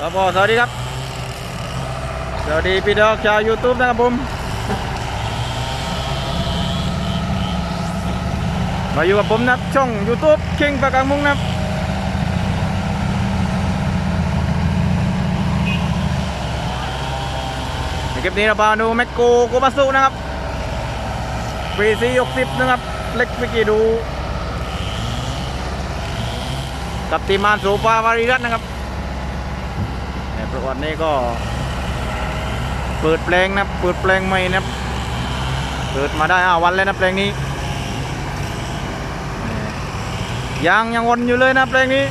ครับผมสวัสดีครับ สวัสดีพี่น้องชาว YouTube นะครับผม มาอยู่กับผมนะช่อง YouTube คิงปากกางมุงนะครับในคลิปนี้เราพาดูแมคโกโกบาสุนะครับปีซีหกสิบนะครับ เล็กไปกี่ดู กับทีมานโซฟาวารีรัตน์นะครับ วัตินี้ก็ เปิดเพลงนะเปิดเพลงใหม่นะเปิดมาได้ห้าวันแล้วนะเพลงนี้ยังยังวนอยู่เลยนะเพลงนี้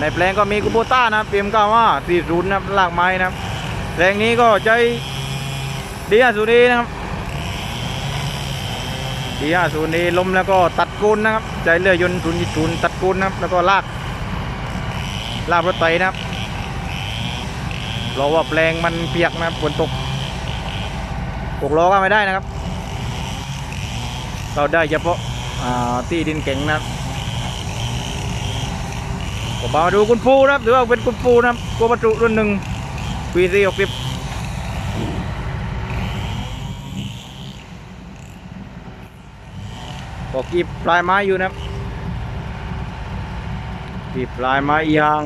ในเพลงก็มีกูโบต้านะเตรียมก้าวว่าสี่ศูนย์นะหลากไม้นะครับเพลงนี้ก็ใจดีอาสุดีนะครับดีอาสุดีลมแล้วก็ตัดกูนนะครับ ใจเรือยนต์ศูนย์ศูนย์ตัดกูนนะครับแล้วก็ลากลากรถไถนะครับเราว่าแปลงมันเปียกนะครับฝนตกปกล้อก็ไม่ได้นะครับ เราได้เฉพาะาที่ดินเก่งนะครับผมมาดูคุณปูนะครับหรือว่าเป็นคุณปูนะครับโกบรรจุรุ่นหนึ่งปีสี่หกสิบ ก็กีบปลายไม้อยู่นะครับกีบปลายไม้ยาง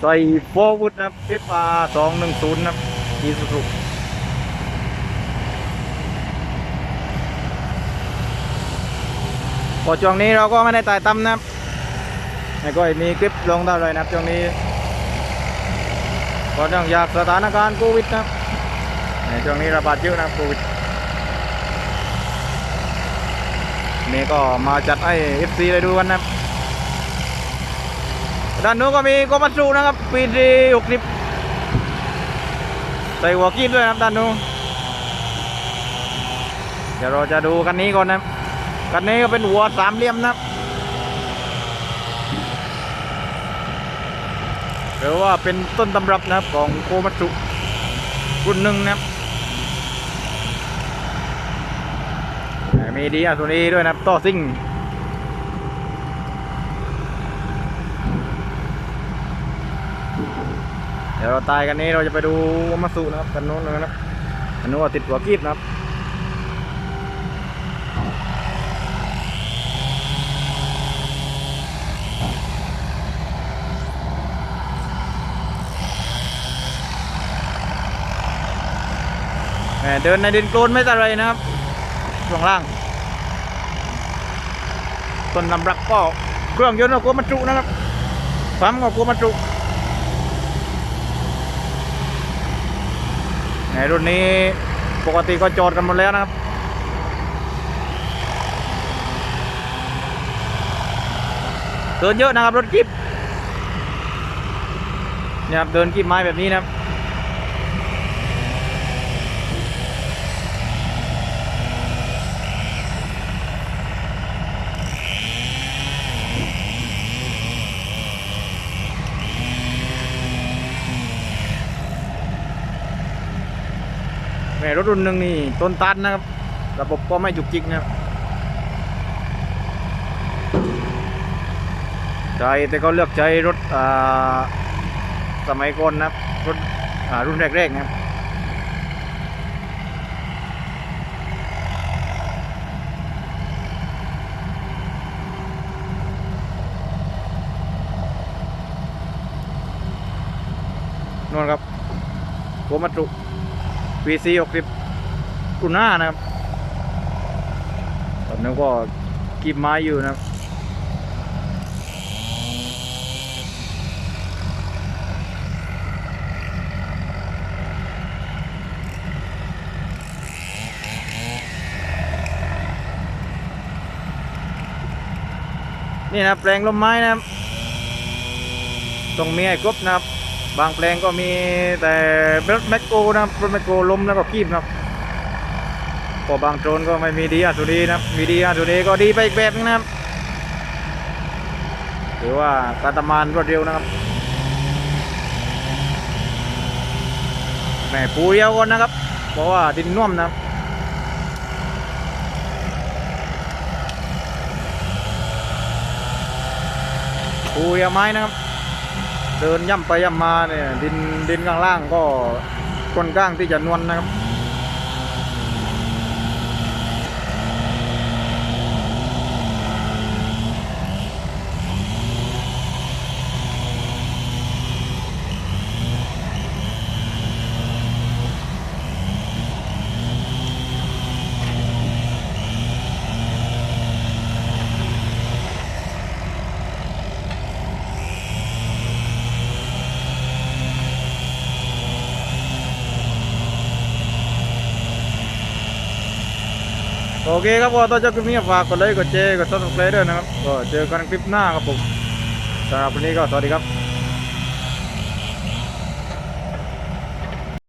ใส่โฟวุดนะครับเอฟอาร์สองหนึ่งศูนย์นะครับอีสุสุพอช่วงนี้เราก็ไม่ได้ถ่ายทำนะครับแล้ก็มีคลิปลงเท่าไหรนะครับช่วงนี้ก็เนื่องจากสถานการณ์โควิดนะครับในช่วงนี้ระบาดเยอะนะโควิด นี่ก็มาจัดให้ FC ได้ดูกันนะครับด้านนู้นก็มีโกมัตสุนะครับปีดีหกสิบใส่หัวกีดด้วยนะครับด้านนู้นเดี๋ยวเราจะดูกันนี้ก่อนนะครับกันนี้ก็เป็นหัวสามเหลี่ยมนะครับหรือว่าเป็นต้นตำรับนะครับของโคมัตสุรุ่นหนึ่งนะครับอ่า มีดีอะตัวนี้ด้วยนะครับต่อซิ่งเดี๋ยวเราตายกันนี้เราจะไปดูมัตสุนะครับกันโน้นนะครับอันนู้นว่าติดหัวกีบนะครับเดินในดินโคลนไม่เป็นไรนะครับช่วงล่าง ต้นลำรักก็เครื่องยนต์ก็กลัวมันจุนะครับปั๊มก็กลัวมันจุในรุ่นนี้ปกติก็จอดกันหมดแล้วนะครับเดินเยอะนะครับรถกิบเนี่ยครับเดินกิบไม้แบบนี้นะครับ แม่รถรุ่นหนึ่งนี่ต้นตันนะครับ ระบบก็ไม่จุกจิกนะครับใจแต่ก็เลือกใจรถสมัยก่อนนะครับรถรุ่นแรกๆนะครับนู่นครับโกมัตรุ VC 60รุ่นหน้านะครับตอนนี้ก็กีบไม้อยู่นะครับนี่นะแปลงลมไม้นะครับต้องมีไอ้กบนะครับ บางแปลงก็มีแต่รถแมคโกนะรถแมคโกล้มแล้วก็คีบนะครับก็บางโจนก็ไม่มีดีอาสุดีนะมีดีอาสุดีก็ดีไปอีกแบบนึงนะครับหรือว่าการตามานรวดเร็วนะครับแหมปูเดียวก่อนนะครับ เพราะว่าดินน่วมนะปูเดียวไม้นะครับ เดินย่ำไปย่ำมาเนี่ยดินดินข้างล่างก็ค่อนข้างที่จะนวลนะครับ เคครับก็ต้องจะคลิปนี้ฝากกดไลค์กดแชร์กดซับสไครต์ด้วยนะครับก็เจอกันคลิปหน้าครับผมสำหรับวันนี้ก็สวัสดีครับ